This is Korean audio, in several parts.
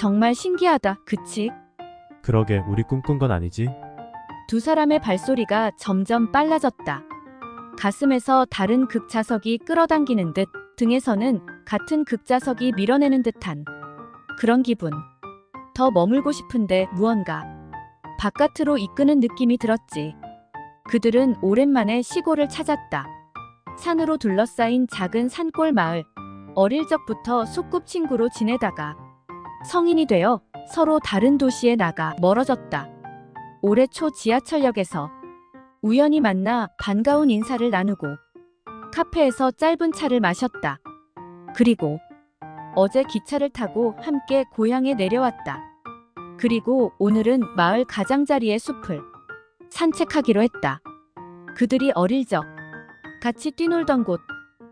정말 신기하다. 그치? 그러게 우리 꿈꾼 건 아니지? 두 사람의 발소리가 점점 빨라졌다. 가슴에서 다른 극자석이 끌어당기는 듯 등에서는 같은 극자석이 밀어내는 듯한 그런 기분. 더 머물고 싶은데 무언가 바깥으로 이끄는 느낌이 들었지. 그들은 오랜만에 시골을 찾았다. 산으로 둘러싸인 작은 산골 마을. 어릴 적부터 소꿉친구로 지내다가 성인이 되어 서로 다른 도시에 나가 멀어졌다. 올해 초 지하철역에서 우연히 만나 반가운 인사를 나누고 카페에서 짧은 차를 마셨다. 그리고 어제 기차를 타고 함께 고향에 내려왔다. 그리고 오늘은 마을 가장자리의 숲을 산책하기로 했다. 그들이 어릴 적 같이 뛰놀던 곳,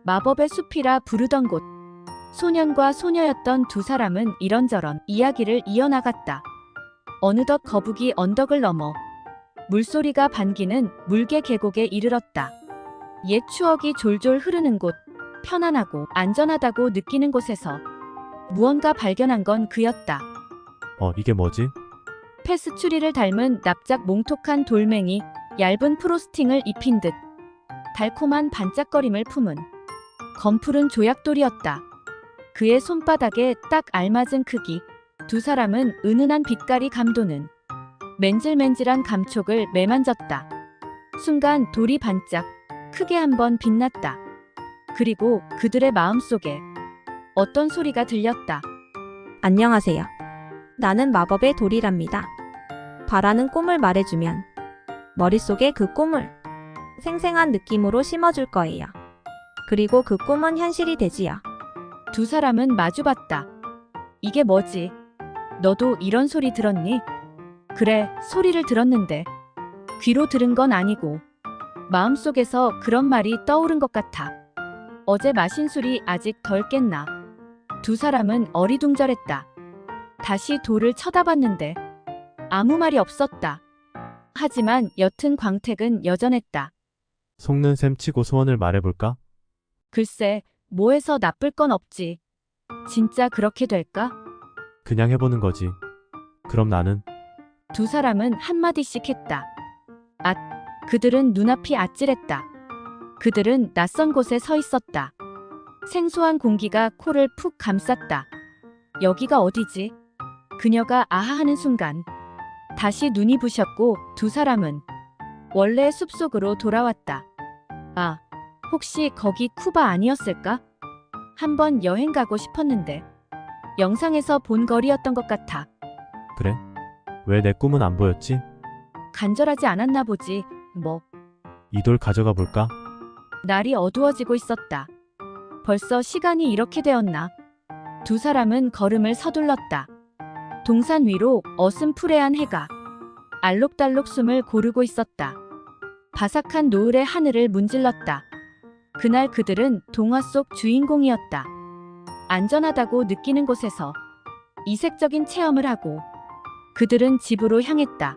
마법의 숲이라 부르던 곳, 소년과 소녀였던 두 사람은 이런저런 이야기를 이어나갔다. 어느덧 거북이 언덕을 넘어 물소리가 반기는 물개 계곡에 이르렀다. 옛 추억이 졸졸 흐르는 곳, 편안하고 안전하다고 느끼는 곳에서 무언가 발견한 건 그였다. 어, 이게 뭐지? 페스츄리를 닮은 납작 몽톡한 돌멩이, 얇은 프로스팅을 입힌 듯 달콤한 반짝거림을 품은 검푸른 조약돌이었다. 그의 손바닥에 딱 알맞은 크기, 두 사람은 은은한 빛깔이 감도는 맨질맨질한 감촉을 매만졌다. 순간 돌이 반짝 크게 한번 빛났다. 그리고 그들의 마음속에 어떤 소리가 들렸다. 안녕하세요. 나는 마법의 돌이랍니다. 바라는 꿈을 말해주면 머릿속에 그 꿈을 생생한 느낌으로 심어줄 거예요. 그리고 그 꿈은 현실이 되지요. 두 사람은 마주봤다. 이게 뭐지? 너도 이런 소리 들었니? 그래, 소리를 들었는데. 귀로 들은 건 아니고, 마음속에서 그런 말이 떠오른 것 같아. 어제 마신 술이 아직 덜 깼나. 두 사람은 어리둥절했다. 다시 돌을 쳐다봤는데, 아무 말이 없었다. 하지만 옅은 광택은 여전했다. 속는 셈 치고 소원을 말해볼까? 글쎄, 뭐 해서 나쁠 건 없지. 진짜 그렇게 될까? 그냥 해보는 거지. 그럼 나는 두 사람은 한마디씩 했다. 앗, 그들은 눈앞이 아찔했다. 그들은 낯선 곳에 서 있었다. 생소한 공기가 코를 푹 감쌌다. 여기가 어디지? 그녀가 아하하는 순간 다시 눈이 부셨고 두 사람은 원래의 숲속으로 돌아왔다. 아, 혹시 거기 쿠바 아니었을까? 한번 여행 가고 싶었는데 영상에서 본 거리였던 것 같아. 그래? 왜 내 꿈은 안 보였지? 간절하지 않았나 보지. 뭐, 이 돌 가져가 볼까? 날이 어두워지고 있었다. 벌써 시간이 이렇게 되었나? 두 사람은 걸음을 서둘렀다. 동산 위로 어슴푸레한 해가 알록달록 숨을 고르고 있었다. 바삭한 노을의 하늘을 문질렀다. 그날 그들은 동화 속 주인공이었다. 안전하다고 느끼는 곳에서 이색적인 체험을 하고 그들은 집으로 향했다.